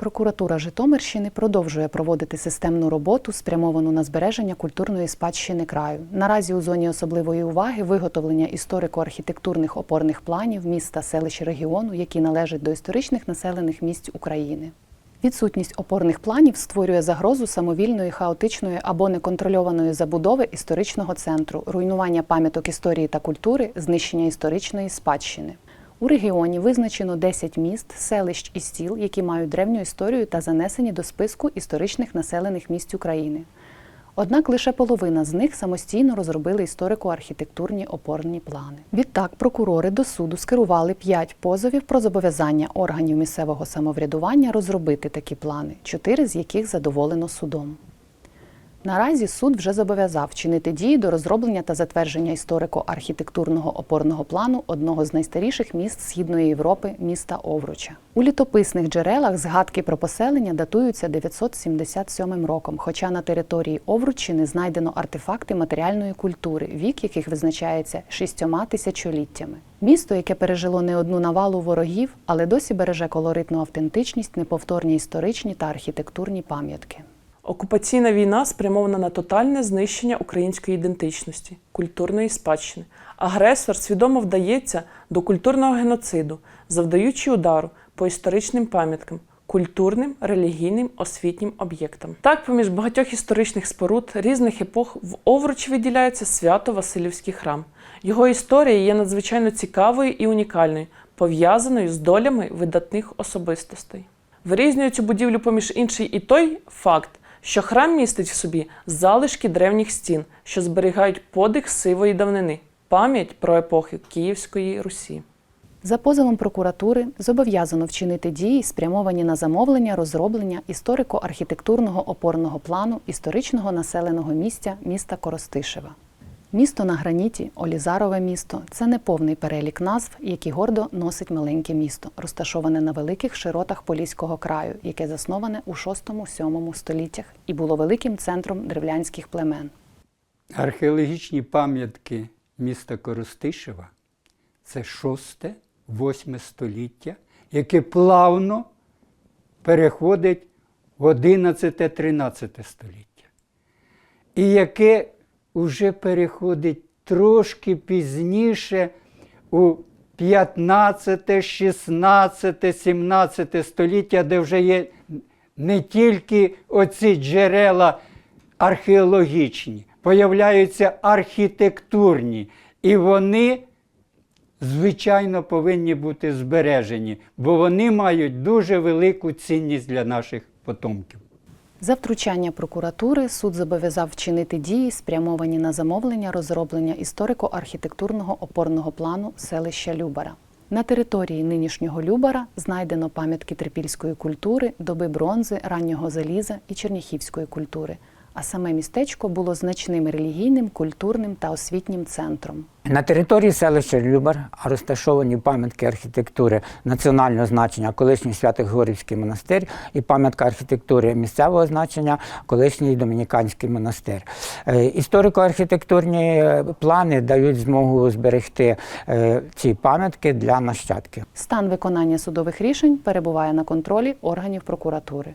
Прокуратура Житомирщини продовжує проводити системну роботу, спрямовану на збереження культурної спадщини краю. Наразі у зоні особливої уваги виготовлення історико-архітектурних опорних планів міста, селищ регіону, які належать до історичних населених місць України. Відсутність опорних планів створює загрозу самовільної, хаотичної або неконтрольованої забудови історичного центру, руйнування пам'яток історії та культури, знищення історичної спадщини. У регіоні визначено 10 міст, селищ і сіл, які мають древню історію та занесені до списку історичних населених місць України. Однак лише половина з них самостійно розробили історико-архітектурні опорні плани. Відтак прокурори до суду скерували 5 позовів про зобов'язання органів місцевого самоврядування розробити такі плани, чотири з яких задоволено судом. Наразі суд вже зобов'язав вчинити дії до розроблення та затвердження історико-архітектурного опорного плану одного з найстаріших міст Східної Європи міста Овруча. У літописних джерелах згадки про поселення датуються 977 роком, хоча на території Овруччини знайдено артефакти матеріальної культури, вік яких визначається шістьома тисячоліттями. Місто, яке пережило не одну навалу ворогів, але досі береже колоритну автентичність, неповторні історичні та архітектурні пам'ятки. Окупаційна війна спрямована на тотальне знищення української ідентичності, культурної спадщини. Агресор свідомо вдається до культурного геноциду, завдаючи удару по історичним пам'яткам, культурним, релігійним, освітнім об'єктам. Так, поміж багатьох історичних споруд різних епох в Овручі виділяється Свято-Василівський храм. Його історія є надзвичайно цікавою і унікальною, пов'язаною з долями видатних особистостей. Вирізнює цю будівлю поміж інший і той факт, що храм містить в собі залишки древніх стін, що зберігають подих сивої давнини, пам'ять про епохи Київської Русі. За позовом прокуратури зобов'язано вчинити дії, спрямовані на замовлення розроблення історико-архітектурного опорного плану історичного населеного місця міста Коростишева. Місто на граніті, Олізарове місто це не повний перелік назв, які гордо носить маленьке місто, розташоване на великих широтах Поліського краю, яке засноване у 6-7 століттях і було великим центром древлянських племен. Археологічні пам'ятки міста Коростишева це 6-8 століття, яке плавно переходить в 11-13 століття. І яке вже переходить трошки пізніше у 15, 16, 17 століття, де вже є не тільки оці джерела археологічні, появляються архітектурні, і вони, звичайно, повинні бути збережені, бо вони мають дуже велику цінність для наших потомків. За втручання прокуратури суд зобов'язав вчинити дії, спрямовані на замовлення розроблення історико-архітектурного опорного плану селища Любара. На території нинішнього Любара знайдено пам'ятки трипільської культури, доби бронзи, раннього заліза і черняхівської культури. А саме містечко було значним релігійним, культурним та освітнім центром. На території селища Любар розташовані пам'ятки архітектури національного значення, колишній Свято-Георгівський монастир і пам'ятка архітектури місцевого значення, колишній Домініканський монастир. Е, Історико-архітектурні е, плани дають змогу зберегти е, ці пам'ятки для нащадків. Стан виконання судових рішень перебуває на контролі органів прокуратури.